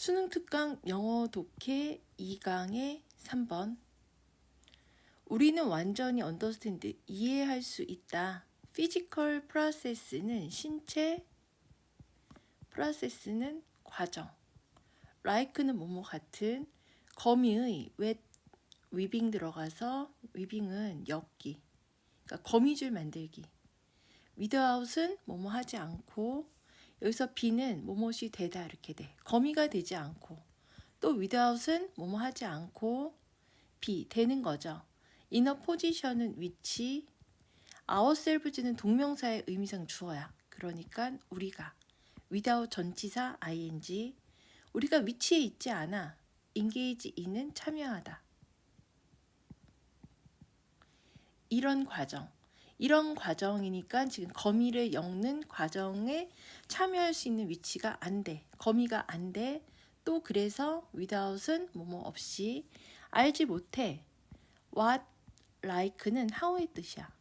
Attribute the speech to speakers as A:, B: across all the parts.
A: 수능 특강 영어 독해 2강의 3번. 우리는 완전히 언더스탠드 이해할 수 있다. 피지컬 프로세스는 신체 프로세스는 과정. 라이크는 뭐뭐 같은 거미의 웹 위빙 들어가서 위빙은 엮기. 그러니까 거미줄 만들기. 위드아웃은 뭐뭐 하지 않고 여기서 B는 뭐뭐이 되다 이렇게 돼. 거미가 되지 않고 또 without은 뭐뭐 하지 않고 B 되는 거죠. inner position은 위치, ourselves는 동명사의 의미상 주어야. 그러니까 우리가 without 전치사 ing 우리가 위치에 있지 않아. engage in은 참여하다. 이런 과정. 이런 과정이니까 지금 거미를 엮는 과정에 참여할 수 있는 위치가 안 돼. 거미가 안 돼. 또 그래서 without은 뭐뭐 없이 알지 못해. what like는 how의 뜻이야.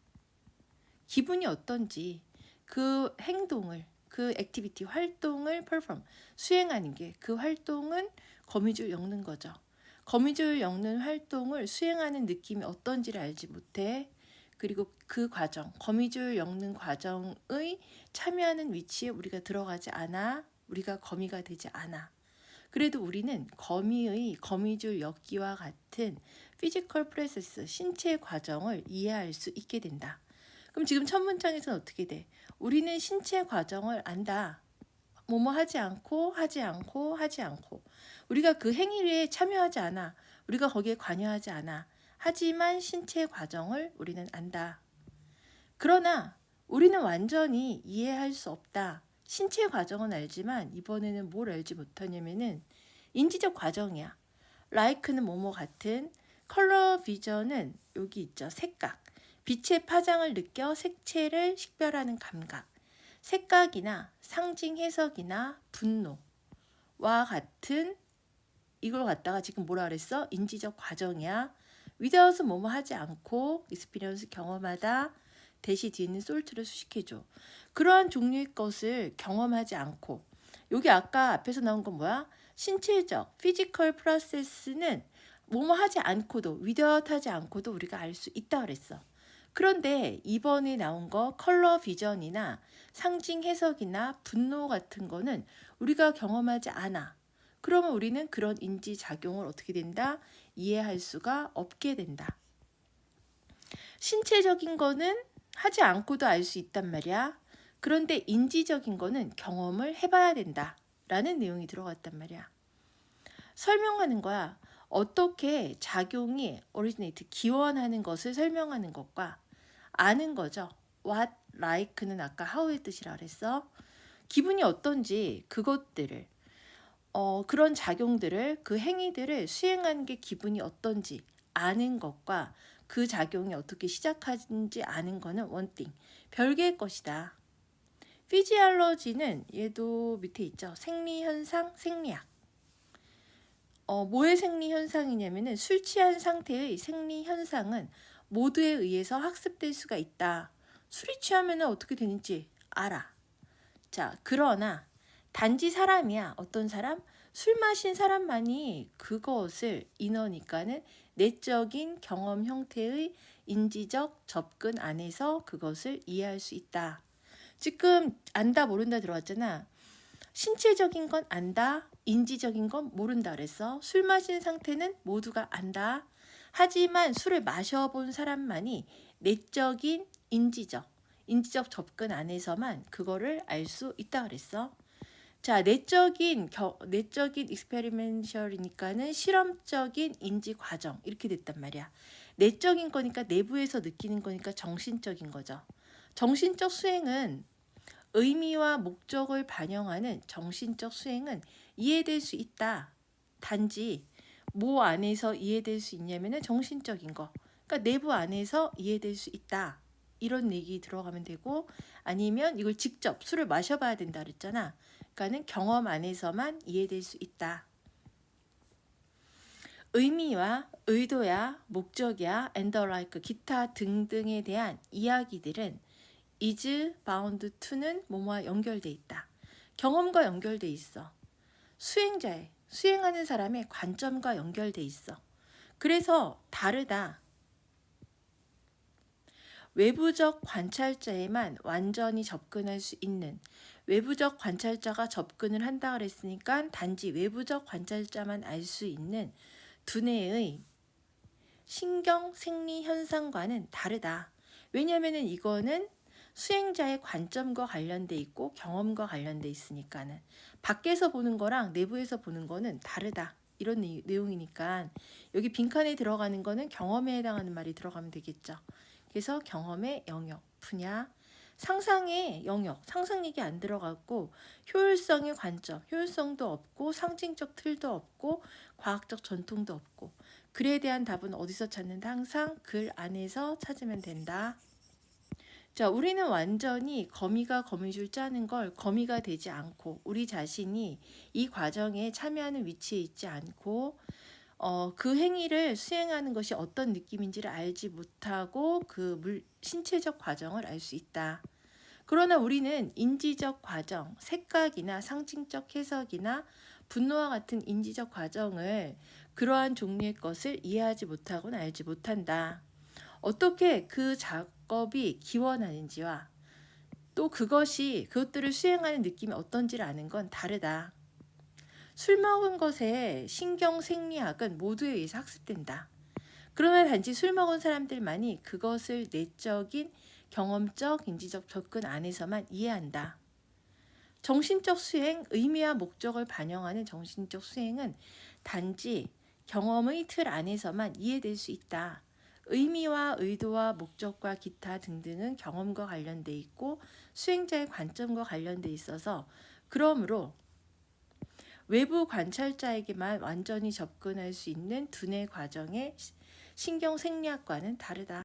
A: 기분이 어떤지 그 행동을 그 액티비티 활동을 perform 수행하는 게 그 활동은 거미줄 엮는 거죠. 거미줄 엮는 활동을 수행하는 느낌이 어떤지를 알지 못해. 그리고 그 과정, 거미줄 엮는 과정의 참여하는 위치에 우리가 들어가지 않아, 우리가 거미가 되지 않아. 그래도 우리는 거미의 거미줄 엮기와 같은 피지컬 프로세스, 신체 과정을 이해할 수 있게 된다. 그럼 지금 첫 문장에서는 어떻게 돼? 우리는 신체 과정을 안다. 뭐뭐 하지 않고, 하지 않고, 하지 않고. 우리가 그 행위에 참여하지 않아. 우리가 거기에 관여하지 않아. 하지만 신체 과정을 우리는 안다. 그러나 우리는 완전히 이해할 수 없다. 신체 과정은 알지만 이번에는 뭘 알지 못하냐면은 인지적 과정이야. 라이크는 뭐뭐 같은 컬러 비전은 여기 있죠. 색각. 빛의 파장을 느껴 색채를 식별하는 감각. 색각이나 상징 해석이나 분노와 같은 이걸 갖다가 지금 뭐라 그랬어? 인지적 과정이야. Without은 뭐뭐 하지 않고 experience 경험하다 대시 뒤에 있는 솔트를 수식해줘. 그러한 종류의 것을 경험하지 않고 여기 아까 앞에서 나온 건 뭐야? 신체적 physical process는 뭐뭐 하지 않고도 without 하지 않고도 우리가 알 수 있다 그랬어. 그런데 이번에 나온 거 컬러 비전이나 상징 해석이나 분노 같은 거는 우리가 경험하지 않아. 그러면 우리는 그런 인지 작용을 어떻게 된다? 이해할 수가 없게 된다. 신체적인 거는 하지 않고도 알 수 있단 말이야. 그런데 인지적인 거는 경험을 해봐야 된다. 라는 내용이 들어갔단 말이야. 설명하는 거야. 어떻게 작용이 originate, 기원하는 것을 설명하는 것과 아는 거죠. what, like는 아까 how의 뜻이라 그랬어. 기분이 어떤지 그것들을 어, 그런 작용들을 그 행위들을 수행하는 게 기분이 어떤지 아는 것과 그 작용이 어떻게 시작하는지 아는 거는 원띵 별개의 것이다. 피지알러지는 얘도 밑에 있죠. 생리 현상, 생리학. 어, 뭐의 생리 현상이냐면은 술 취한 상태의 생리 현상은 모두에 의해서 학습될 수가 있다. 술이 취하면 어떻게 되는지 알아. 자, 그러나 단지 사람이야. 어떤 사람? 술 마신 사람만이 그것을 인어니까는 내적인 경험 형태의 인지적 접근 안에서 그것을 이해할 수 있다. 지금 안다 모른다 들어왔잖아. 신체적인 건 안다, 인지적인 건 모른다 그랬어. 술 마신 상태는 모두가 안다. 하지만 술을 마셔본 사람만이 내적인 인지적, 인지적 접근 안에서만 그거를 알 수 있다 그랬어. 자, 내적인 겨, 내적인 익스페리멘셜이니까는 실험적인 인지 과정 이렇게 됐단 말이야. 내적인 거니까 내부에서 느끼는 거니까 정신적인 거죠. 정신적 수행은 의미와 목적을 반영하는 정신적 수행은 이해될 수 있다. 단지 뭐 안에서 이해될 수 있냐면은 정신적인 거. 그러니까 내부 안에서 이해될 수 있다. 이런 얘기 들어가면 되고 아니면 이걸 직접 술을 마셔봐야 된다 그랬잖아. 그러니까는 경험 안에서만 이해될 수 있다. 의미와 의도야, 목적이야, like, 기타 등등에 대한 이야기들은 is bound to는 뭐뭐와 연결돼 있다. 경험과 연결돼 있어. 수행자의 수행하는 사람의 관점과 연결돼 있어. 그래서 다르다. 외부적 관찰자에만 완전히 접근할 수 있는 외부적 관찰자가 접근을 한다 그랬으니까 단지 외부적 관찰자만 알 수 있는 두뇌의 신경 생리 현상과는 다르다. 왜냐면은 이거는 수행자의 관점과 관련돼 있고 경험과 관련돼 있으니까는 밖에서 보는 거랑 내부에서 보는 거는 다르다. 이런 내- 내용이니까 여기 빈칸에 들어가는 거는 경험에 해당하는 말이 들어가면 되겠죠. 그래서 경험의 영역, 분야, 상상의 영역, 상상 얘기 안 들어갔고 효율성의 관점, 효율성도 없고 상징적 틀도 없고 과학적 전통도 없고 글에 대한 답은 어디서 찾는다? 항상 글 안에서 찾으면 된다. 자, 우리는 완전히 거미가 거미줄 짜는 걸 거미가 되지 않고 우리 자신이 이 과정에 참여하는 위치에 있지 않고 어, 그 행위를 수행하는 것이 어떤 느낌인지를 알지 못하고 그 물, 신체적 과정을 알 수 있다. 그러나 우리는 인지적 과정, 색각이나 상징적 해석이나 분노와 같은 인지적 과정을 그러한 종류의 것을 이해하지 못하고는 알지 못한다. 어떻게 그 작업이 기원하는지와 또 그것이 그것들을 수행하는 느낌이 어떤지를 아는 건 다르다. 술 먹은 것의 신경 생리학은 모두에 의해서 학습된다. 그러나 단지 술 먹은 사람들만이 그것을 내적인 경험적, 인지적 접근 안에서만 이해한다. 정신적 수행, 의미와 목적을 반영하는 정신적 수행은 단지 경험의 틀 안에서만 이해될 수 있다. 의미와 의도와 목적과 기타 등등은 경험과 관련돼 있고 수행자의 관점과 관련돼 있어서 그러므로 외부 관찰자에게만 완전히 접근할 수 있는 두뇌 과정의 신경 생리학과는 다르다.